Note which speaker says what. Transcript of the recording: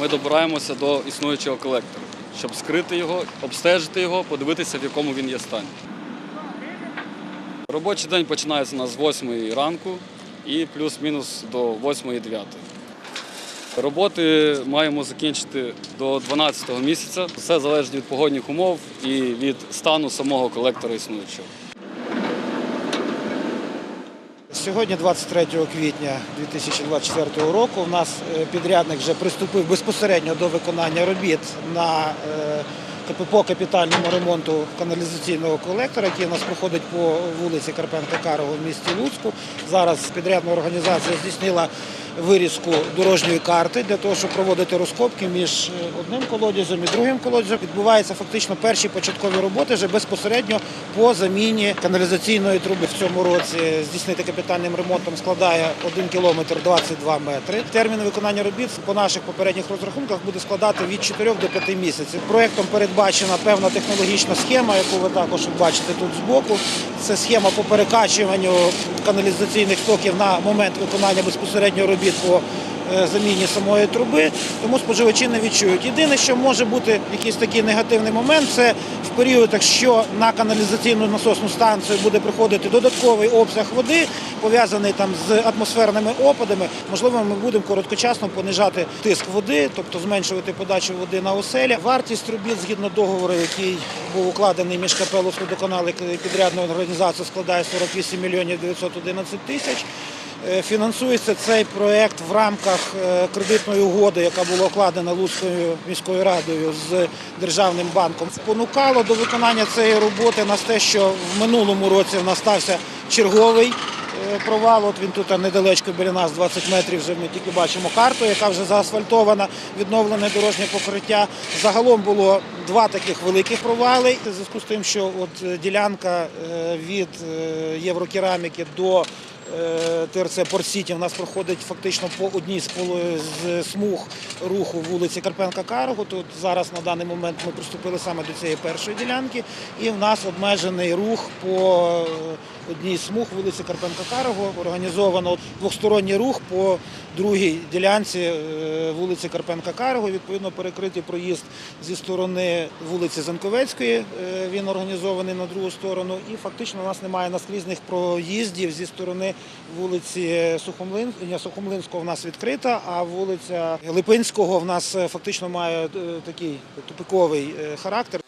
Speaker 1: ми добираємося до існуючого колектора, щоб скрити його, обстежити його, подивитися, в якому він є стані. Робочий день починається у нас з 8 ранку і плюс-мінус до 8-9. Роботи маємо закінчити до 12 місяця. Все залежить від погодних умов і від стану самого колектора існуючого.
Speaker 2: Сьогодні, 23 квітня 2024 року, у нас е, підрядник вже приступив безпосередньо до виконання робіт на е, по капітальному ремонту каналізаційного колектора, який у нас проходить по вулиці Карпенка Карого в місті Луцьку. Зараз підрядна організація здійснила вирізку дорожньої карти для того, щоб проводити розкопки між е, одним колодязем і другим колодязем. Відбуваються фактично перші початкові роботи вже безпосередньо по заміні каналізаційної труби. В цьому році здійснити капітальним ремонтом складає 1 кілометр 22 метри. Термін виконання робіт по наших попередніх розрахунках буде складати від 4 до 5 місяців. Проектом передбачена певна технологічна схема, яку ви також бачите тут збоку. Це схема по перекачуванню каналізаційних стоків на момент виконання безпосередньо робіт по е, заміні самої труби, тому споживачі не відчують. Єдине, що може бути якийсь такий негативний момент, це в період, якщо на каналізаційну насосну станцію буде приходити додатковий обсяг води, пов'язаний там з атмосферними опадами, можливо, ми будемо короткочасно понижати тиск води, тобто зменшувати подачу води на оселя. Вартість робіт згідно договору, який був укладений між КП «Луцькводоканал» і підрядною організацією, складає 48 мільйонів 911 тисяч. Е, Фінансується цей проект в рамках е, кредитної угоди, яка була укладена Луцькою міською радою з державним банком. Спонукало до виконання цієї роботи нас те, що в минулому році в нас стався черговий е, провал. От він тут недалечко біля нас, 20 метрів. Вже ми тільки бачимо карту, яка вже заасфальтована, відновлене дорожнє покриття. Загалом було два таких великих провали. Зв'язку з тим, що от ділянка від Єврокераміки до ТРЦ Порт-Сіті у нас проходить фактично по одній з смуг руху вулиці Карпенка Карого. Тут зараз на даний момент ми приступили саме до цієї першої ділянки, і в нас обмежений рух по е, одній з смуг вулиці Карпенка Карого. Організовано двосторонній рух по другій ділянці е, вулиці Карпенка Карого. Відповідно, перекритий проїзд зі сторони вулиці Занковецької. е, Він організований на другу сторону. І фактично у нас немає наскрізних проїздів зі сторони вулиці Сухомлин... Сухомлинського в нас відкрита, а вулиця Липинського в нас е, фактично має е, такий тупиковий е, характер.